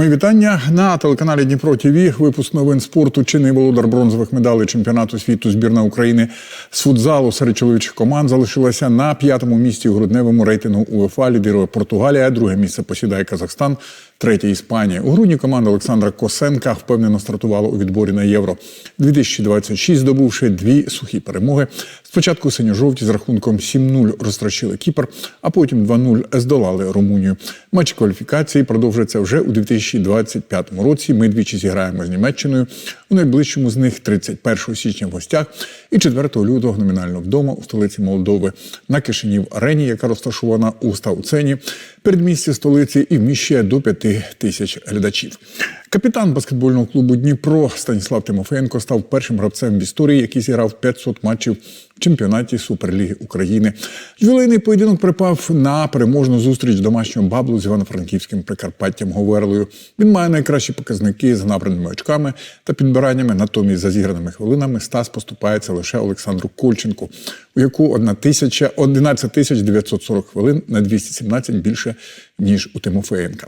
Мої вітання на телеканалі Дніпро ТВ. Випуск новин спорту. Чинний володар бронзових медалей чемпіонату світу збірна України з футзалу серед чоловічих команд залишилася на п'ятому місці у грудневому рейтингу УЕФА. Лідирує Португалія. Друге місце посідає Казахстан, третє Іспанія. У грудні команда Олександра Косенка впевнено стартувала у відборі на євро 2026, здобувши дві сухі перемоги. Спочатку синьо-жовті з рахунком 7-0 розтрощили Кіпр, а потім 2-0 здолали Румунію. Матч кваліфікації продовжується вже у 2025 році. Ми двічі зіграємо з Німеччиною. У найближчому з них 31 січня в гостях і 4 лютого номінально вдома у столиці Молдови на Кишинів арені, яка розташована у Стауцені, передмісті столиці і вміщує до 5 тисяч глядачів. Капітан баскетбольного клубу Дніпро Станіслав Тимофеєнко став першим гравцем в історії, який зіграв 500 матчів в чемпіонаті Суперліги України. Ювілейний поєдинок припав на переможну зустріч домашнього баблу з Івано-Франківським Прикарпаттям Говерлою. Він має найкращі показники з набраними очками та підбираннями. Натомість за зіграними хвилинами Стас поступається лише Олександру Кольченку, у яку 1 тисяча 11 тисяч 940 хвилин на 217 більше ніж у Тимофеєнка.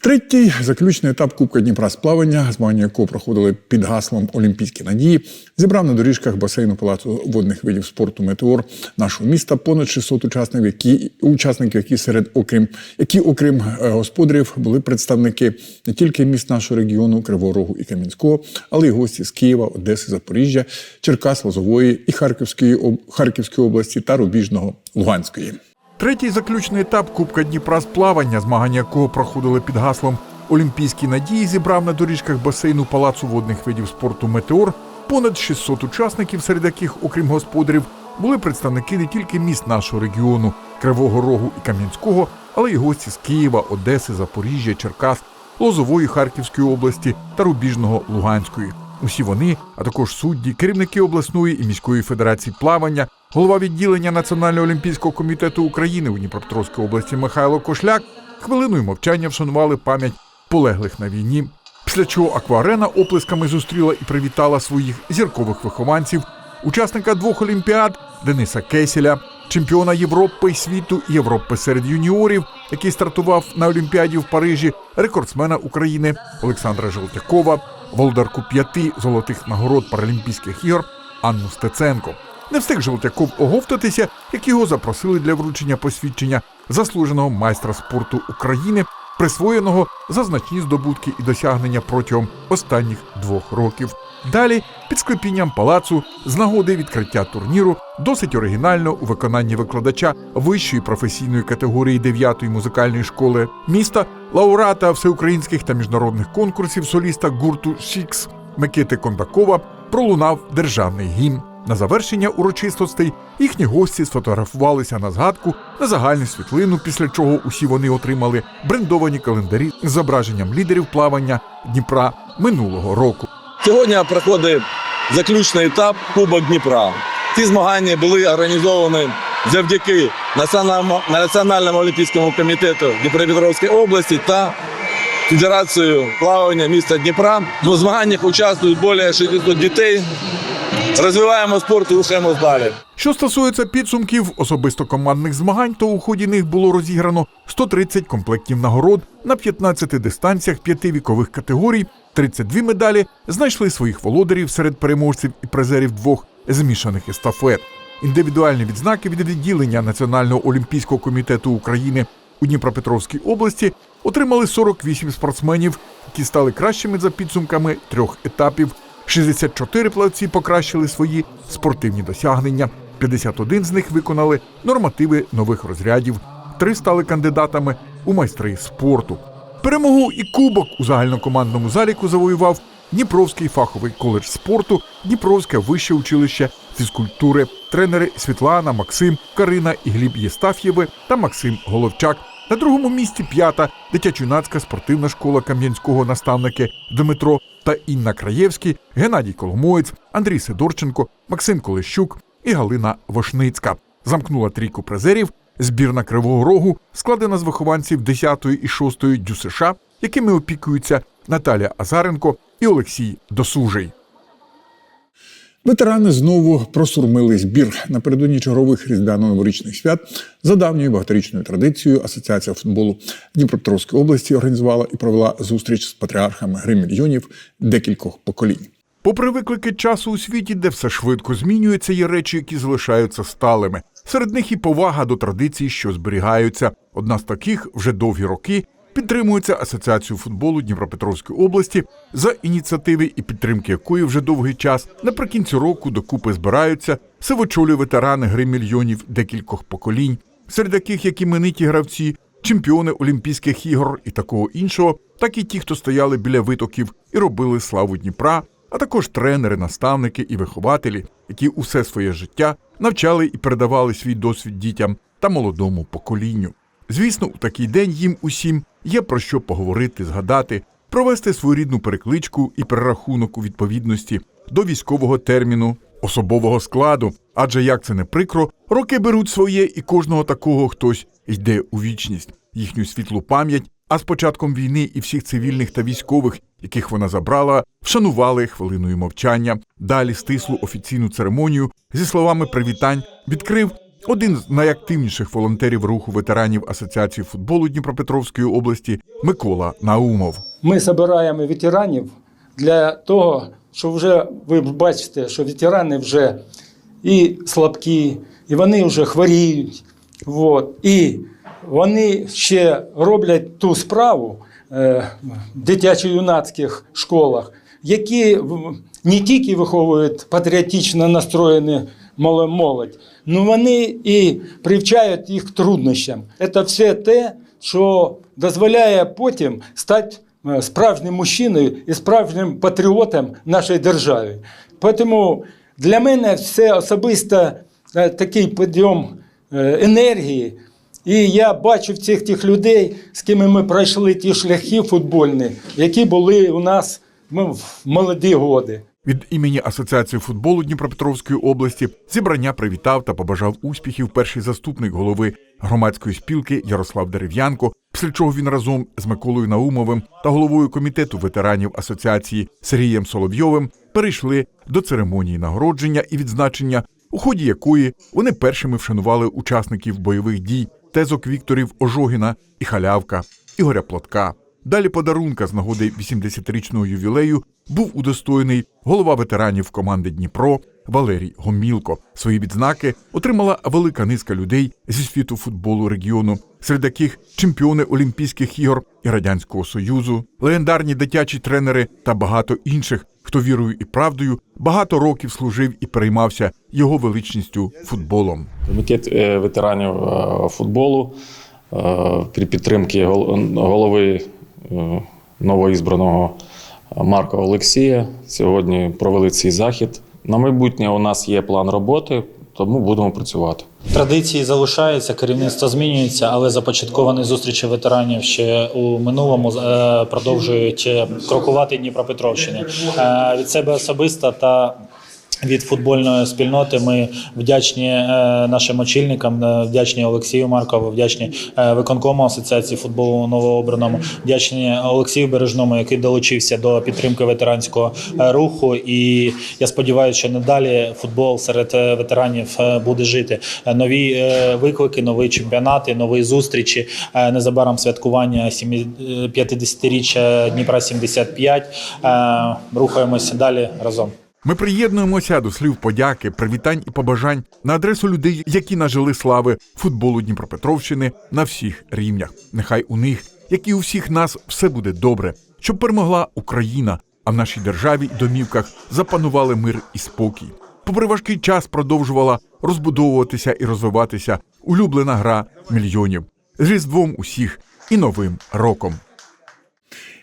Третій заключний етап Кубка Дніпра з плавання, змагання якого проходили під гаслом Олімпійські надії, зібрав на доріжках басейну палацу водних видів спорту Метеор нашого міста понад 600 учасників, які учасників, які серед окрім які, окрім е, господарів, були представники не тільки міст нашого регіону Кривого Рогу і Кам'янського, але й гості з Києва, Одеси, Запоріжжя, Черкас, Лозової і Харківської Харківської області та Рубіжного Луганської. Третій заключний етап Кубка Дніпра з плавання, змагання якого проходили під гаслом Олімпійські надії, зібрав на доріжках басейну Палацу водних видів спорту Метеор понад 600 учасників, серед яких, окрім господарів, були представники не тільки міст нашого регіону Кривого Рогу і Кам'янського, але й гості з Києва, Одеси, Запоріжжя, Черкас, Лозової Харківської області та Рубіжного Луганської. Усі вони, а також судді, керівники обласної і міської федерації плавання, голова відділення Національного олімпійського комітету України у Дніпропетровській області Михайло Кошляк хвилиною мовчання вшанували пам'ять полеглих на війні. Після чого акварена оплесками зустріла і привітала своїх зіркових вихованців, учасника двох олімпіад Дениса Кеселя, чемпіона Європи світу і Європи серед юніорів, який стартував на Олімпіаді в Парижі, рекордсмена України Олександра Желтякова, володарку п'яти золотих нагород Паралімпійських ігор Анну Стеценко. Не встиг Желтяков оговтатися, як його запросили для вручення посвідчення заслуженого майстра спорту України, присвоєного за значні здобутки і досягнення протягом останніх двох років. Далі, під склепінням палацу, з нагоди відкриття турніру, досить оригінально у виконанні викладача вищої професійної категорії 9-ї музикальної школи міста, лауреата всеукраїнських та міжнародних конкурсів соліста гурту Шікс Микити Кондакова пролунав державний гімн. На завершення урочистостей їхні гості сфотографувалися на згадку на загальну світлину, після чого усі вони отримали брендовані календарі з зображенням лідерів плавання Дніпра минулого року. Сьогодні проходить заключний етап Кубок Дніпра. Ці змагання були організовані завдяки Національному, олімпійському комітету Дніпропетровської області та Федерацію плавання міста Дніпра. У змаганнях участвують більше 600 дітей. Розвиваємо спорт і рухаємось далі. Що стосується підсумків особисто командних змагань, то у ході них було розіграно 130 комплектів нагород на 15 дистанціях п'яти вікових категорій. 32 медалі знайшли своїх володарів серед переможців і призерів двох змішаних естафет. Індивідуальні відзнаки від відділення Національного олімпійського комітету України у Дніпропетровській області отримали 48 спортсменів, які стали кращими за підсумками трьох етапів. 64 плавці покращили свої спортивні досягнення. 51 з них виконали нормативи нових розрядів. Три стали кандидатами у майстри спорту. Перемогу і кубок у загальнокомандному заліку завоював Дніпровський фаховий коледж спорту, Дніпровське вище училище фізкультури, тренери Світлана, Максим, Карина і Гліб Єстаф'єви та Максим Головчак. На другому місці п'ята дитячо-юнацька спортивна школа кам'янського наставники Дмитро та Інна Краєвський, Геннадій Коломоєць, Андрій Сидорченко, Максим Колещук і Галина Вошницька. Замкнула трійку призерів збірна Кривого Рогу, складена з вихованців 10-ї і 6-ї ДЮСШ, якими опікуються Наталя Азаренко і Олексій Досужий. Ветерани знову просурмили збір напередодні чергових різдвяно-новорічних свят за давньою багаторічною традицією. Асоціація футболу Дніпропетровської області організувала і провела зустріч з патріархами гри мільйонів декількох поколінь. Попри виклики часу у світі, де все швидко змінюється, є речі, які залишаються сталими. Серед них і повага до традицій, що зберігаються. Одна з таких вже довгі роки підтримується Асоціацією футболу Дніпропетровської області, за ініціативи і підтримки якої вже довгий час наприкінці року докупи збираються сивочолі ветерани гри мільйонів декількох поколінь, серед яких як імениті гравці, чемпіони Олімпійських ігор і такого іншого, так і ті, хто стояли біля витоків і робили славу Дніпра, а також тренери, наставники і вихователі, які усе своє життя навчали і передавали свій досвід дітям та молодому поколінню. Звісно, у такий день їм усім є про що поговорити, згадати, провести своєрідну перекличку і перерахунок у відповідності до військового терміну особового складу. Адже як це не прикро, роки беруть своє, і кожного такого хтось йде у вічність, їхню світлу пам'ять. А з початком війни і всіх цивільних та військових, яких вона забрала, вшанували хвилиною мовчання. Далі стислу офіційну церемонію зі словами привітань відкрив один з найактивніших волонтерів руху ветеранів Асоціації футболу Дніпропетровської області Микола Наумов. Ми збираємо ветеранів для того, що вже ви бачите, що ветерани вже і слабкі, і вони вже хворіють. От, і вони ще роблять ту справу е, в дитячо-юнацьких школах, які не тільки виховують патріотично настроєні молодь, ну вони і привчають їх труднощам. Це все те, що дозволяє потім стати е, справжнім мужчиною і справжнім патріотом нашої держави. Тому для мене це особисто е, такий підйом е, енергії. І я бачу в цих тих людей, з ким ми пройшли ті шляхи футбольні, які були у нас ну, в молоді годи. Від імені Асоціації футболу Дніпропетровської області зібрання привітав та побажав успіхів перший заступник голови громадської спілки Ярослав Дерев'янко, після чого він разом з Миколою Наумовим та головою комітету ветеранів асоціації Сергієм Соловйовим перейшли до церемонії нагородження і відзначення, у ході якої вони першими вшанували учасників бойових дій тезок Вікторів Ожогіна і Халявка, Ігоря Плотка. Далі подарунка з нагоди 80-річного ювілею був удостоєний голова ветеранів команди Дніпро Валерій Гомілко. Свої відзнаки отримала велика низка людей зі світу футболу регіону, серед яких чемпіони Олімпійських ігор і Радянського Союзу, легендарні дитячі тренери та багато інших, хто вірою і правдою багато років служив і переймався його величністю футболом. Комітет е, ветеранів е, футболу е, при підтримці гол- голови новоізбраного Марка Олексія сьогодні провели цей захід. На майбутнє у нас є план роботи, тому будемо працювати. Традиції залишаються, керівництво змінюється, але започатковані зустрічі ветеранів ще у минулому е, продовжують е, крокувати Дніпропетровщини. Е, Від себе особисто та від футбольної спільноти ми вдячні е, нашим очільникам, е, вдячні Олексію Маркову, вдячні е, виконкому асоціації футболу новообраному, вдячні Олексію Бережному, який долучився до підтримки ветеранського руху. І я сподіваюся, що надалі футбол серед ветеранів буде жити. Нові виклики, нові чемпіонати, нові зустрічі. Незабаром святкування 70 е, 50-річчя Дніпра 75. Е, Рухаємося далі разом. Ми приєднуємося до слів подяки, привітань і побажань на адресу людей, які нажили слави футболу Дніпропетровщини на всіх рівнях. Нехай у них, як і у всіх нас, все буде добре, щоб перемогла Україна, а в нашій державі і домівках запанували мир і спокій. Попри важкий час продовжувала розбудовуватися і розвиватися улюблена гра мільйонів з різдвом усіх і новим роком.